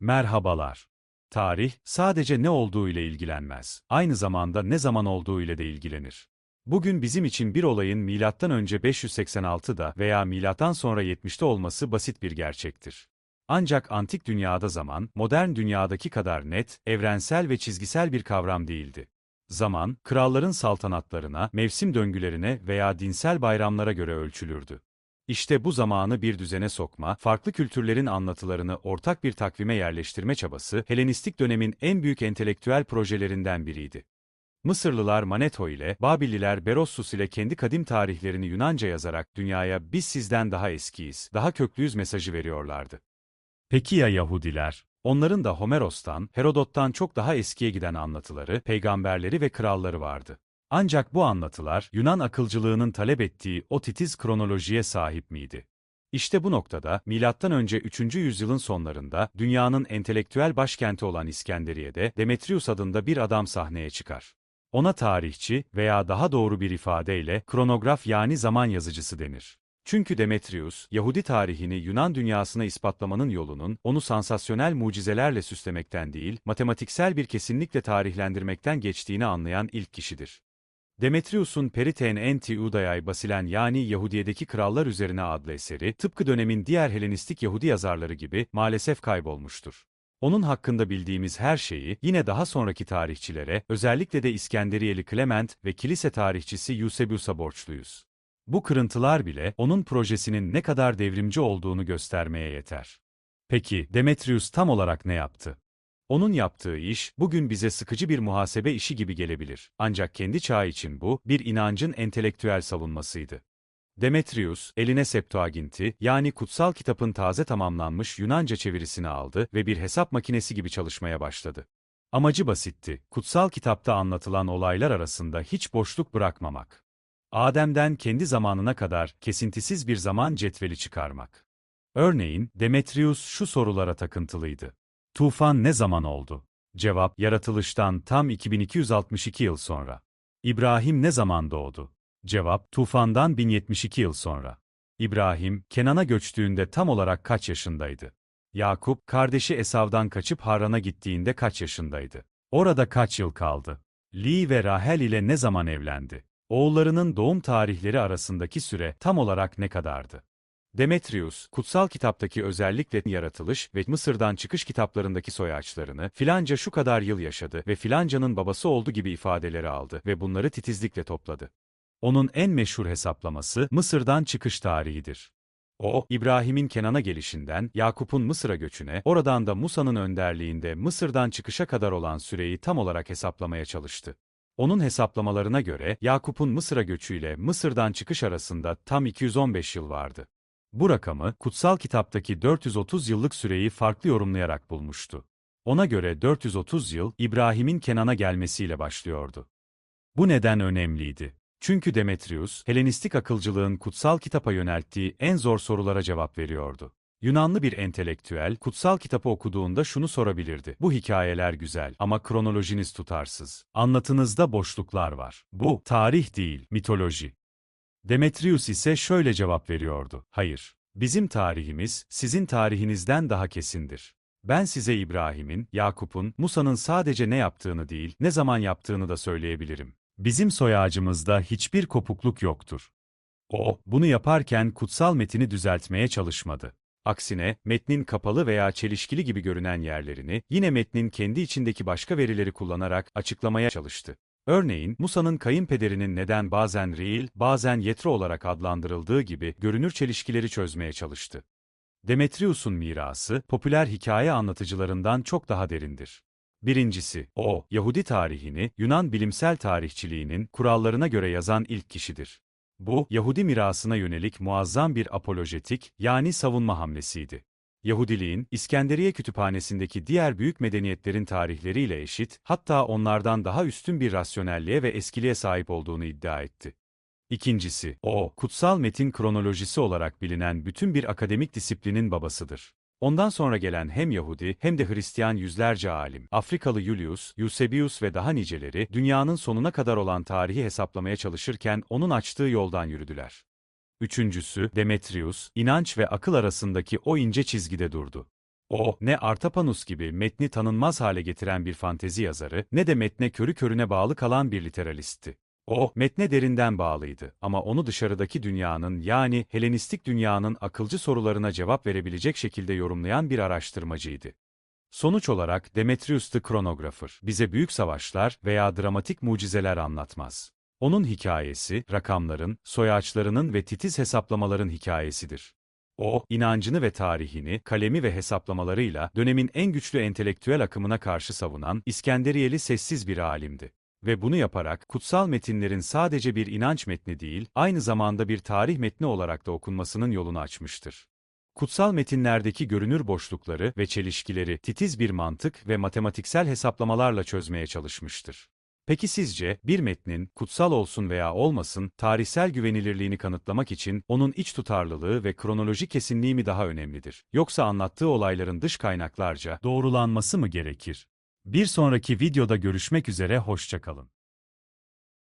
Merhabalar. Tarih, sadece ne olduğu ile ilgilenmez. Aynı zamanda ne zaman olduğu ile de ilgilenir. Bugün bizim için bir olayın milattan önce 586'da veya milattan sonra 70'te olması basit bir gerçektir. Ancak antik dünyada zaman, modern dünyadaki kadar net, evrensel ve çizgisel bir kavram değildi. Zaman, kralların saltanatlarına, mevsim döngülerine veya dinsel bayramlara göre ölçülürdü. İşte bu zamanı bir düzene sokma, farklı kültürlerin anlatılarını ortak bir takvime yerleştirme çabası, Helenistik dönemin en büyük entelektüel projelerinden biriydi. Mısırlılar Manetho ile, Babilliler Berossus ile kendi kadim tarihlerini Yunanca yazarak dünyaya biz sizden daha eskiyiz, daha köklüyüz mesajı veriyorlardı. Peki ya Yahudiler? Onların da Homeros'tan, Herodot'tan çok daha eskiye giden anlatıları, peygamberleri ve kralları vardı. Ancak bu anlatılar, Yunan akılcılığının talep ettiği o titiz kronolojiye sahip miydi? İşte bu noktada, M.Ö. 3. yüzyılın sonlarında, dünyanın entelektüel başkenti olan İskenderiye'de, Demetrius adında bir adam sahneye çıkar. Ona tarihçi veya daha doğru bir ifadeyle, kronograf yani zaman yazıcısı denir. Çünkü Demetrius, Yahudi tarihini Yunan dünyasına ispatlamanın yolunun, onu sansasyonel mucizelerle süslemekten değil, matematiksel bir kesinlikle tarihlendirmekten geçtiğini anlayan ilk kişidir. Demetrius'un Periten Enti Udayay Basilen yani Yahudiye'deki Krallar Üzerine adlı eseri, tıpkı dönemin diğer Helenistik Yahudi yazarları gibi, maalesef kaybolmuştur. Onun hakkında bildiğimiz her şeyi, yine daha sonraki tarihçilere, özellikle de İskenderiyeli Clement ve kilise tarihçisi Eusebius'a borçluyuz. Bu kırıntılar bile, onun projesinin ne kadar devrimci olduğunu göstermeye yeter. Peki, Demetrius tam olarak ne yaptı? Onun yaptığı iş, bugün bize sıkıcı bir muhasebe işi gibi gelebilir. Ancak kendi çağı için bu, bir inancın entelektüel savunmasıydı. Demetrius, eline Septuagint'i, yani kutsal kitabın taze tamamlanmış Yunanca çevirisini aldı ve bir hesap makinesi gibi çalışmaya başladı. Amacı basitti, kutsal kitapta anlatılan olaylar arasında hiç boşluk bırakmamak. Adem'den kendi zamanına kadar kesintisiz bir zaman cetveli çıkarmak. Örneğin, Demetrius şu sorulara takıntılıydı. Tufan ne zaman oldu? Cevap, yaratılıştan tam 2262 yıl sonra. İbrahim ne zaman doğdu? Cevap, tufandan 1072 yıl sonra. İbrahim, Kenan'a göçtüğünde tam olarak kaç yaşındaydı? Yakup, kardeşi Esav'dan kaçıp Haran'a gittiğinde kaç yaşındaydı? Orada kaç yıl kaldı? Li ve Rahel ile ne zaman evlendi? Oğullarının doğum tarihleri arasındaki süre tam olarak ne kadardı? Demetrius, kutsal kitaptaki özellikle yaratılış ve Mısır'dan çıkış kitaplarındaki soyaçlarını, filanca şu kadar yıl yaşadı ve filancanın babası oldu gibi ifadeleri aldı ve bunları titizlikle topladı. Onun en meşhur hesaplaması Mısır'dan çıkış tarihidir. O, İbrahim'in Kenan'a gelişinden, Yakup'un Mısır'a göçüne, oradan da Musa'nın önderliğinde Mısır'dan çıkışa kadar olan süreyi tam olarak hesaplamaya çalıştı. Onun hesaplamalarına göre, Yakup'un Mısır'a göçüyle Mısır'dan çıkış arasında tam 215 yıl vardı. Bu rakamı, kutsal kitaptaki 430 yıllık süreyi farklı yorumlayarak bulmuştu. Ona göre 430 yıl, İbrahim'in Kenan'a gelmesiyle başlıyordu. Bu neden önemliydi. Çünkü Demetrius, Helenistik akılcılığın kutsal kitapa yönelttiği en zor sorulara cevap veriyordu. Yunanlı bir entelektüel, kutsal kitabı okuduğunda şunu sorabilirdi. Bu hikayeler güzel ama kronolojiniz tutarsız. Anlatınızda boşluklar var. Bu, tarih değil, mitoloji. Demetrius ise şöyle cevap veriyordu. Hayır. Bizim tarihimiz, sizin tarihinizden daha kesindir. Ben size İbrahim'in, Yakup'un, Musa'nın sadece ne yaptığını değil, ne zaman yaptığını da söyleyebilirim. Bizim soy ağacımızda hiçbir kopukluk yoktur. O, bunu yaparken kutsal metini düzeltmeye çalışmadı. Aksine, metnin kapalı veya çelişkili gibi görünen yerlerini, yine metnin kendi içindeki başka verileri kullanarak açıklamaya çalıştı. Örneğin, Musa'nın kayınpederinin neden bazen Reil, bazen Yetro olarak adlandırıldığı gibi görünür çelişkileri çözmeye çalıştı. Demetrius'un mirası, popüler hikaye anlatıcılarından çok daha derindir. Birincisi, o, Yahudi tarihini, Yunan bilimsel tarihçiliğinin kurallarına göre yazan ilk kişidir. Bu, Yahudi mirasına yönelik muazzam bir apolojetik, yani savunma hamlesiydi. Yahudiliğin, İskenderiye kütüphanesindeki diğer büyük medeniyetlerin tarihleriyle eşit, hatta onlardan daha üstün bir rasyonelliğe ve eskiliğe sahip olduğunu iddia etti. İkincisi, o, kutsal metin kronolojisi olarak bilinen bütün bir akademik disiplinin babasıdır. Ondan sonra gelen hem Yahudi hem de Hristiyan yüzlerce alim, Afrikalı Julius, Eusebius ve daha niceleri, dünyanın sonuna kadar olan tarihi hesaplamaya çalışırken onun açtığı yoldan yürüdüler. Üçüncüsü, Demetrius, inanç ve akıl arasındaki o ince çizgide durdu. O, ne Artapanus gibi metni tanınmaz hale getiren bir fantezi yazarı, ne de metne körü körüne bağlı kalan bir literalistti. O, metne derinden bağlıydı ama onu dışarıdaki dünyanın yani Helenistik dünyanın akılcı sorularına cevap verebilecek şekilde yorumlayan bir araştırmacıydı. Sonuç olarak Demetrius the Chronographer bize büyük savaşlar veya dramatik mucizeler anlatmaz. Onun hikayesi, rakamların, soyaçlarının ve titiz hesaplamaların hikayesidir. O, inancını ve tarihini, kalemi ve hesaplamalarıyla dönemin en güçlü entelektüel akımına karşı savunan İskenderiyeli sessiz bir alimdi. Ve bunu yaparak kutsal metinlerin sadece bir inanç metni değil, aynı zamanda bir tarih metni olarak da okunmasının yolunu açmıştır. Kutsal metinlerdeki görünür boşlukları ve çelişkileri titiz bir mantık ve matematiksel hesaplamalarla çözmeye çalışmıştır. Peki sizce bir metnin kutsal olsun veya olmasın tarihsel güvenilirliğini kanıtlamak için onun iç tutarlılığı ve kronolojik kesinliği mi daha önemlidir? Yoksa anlattığı olayların dış kaynaklarca doğrulanması mı gerekir? Bir sonraki videoda görüşmek üzere hoşçakalın.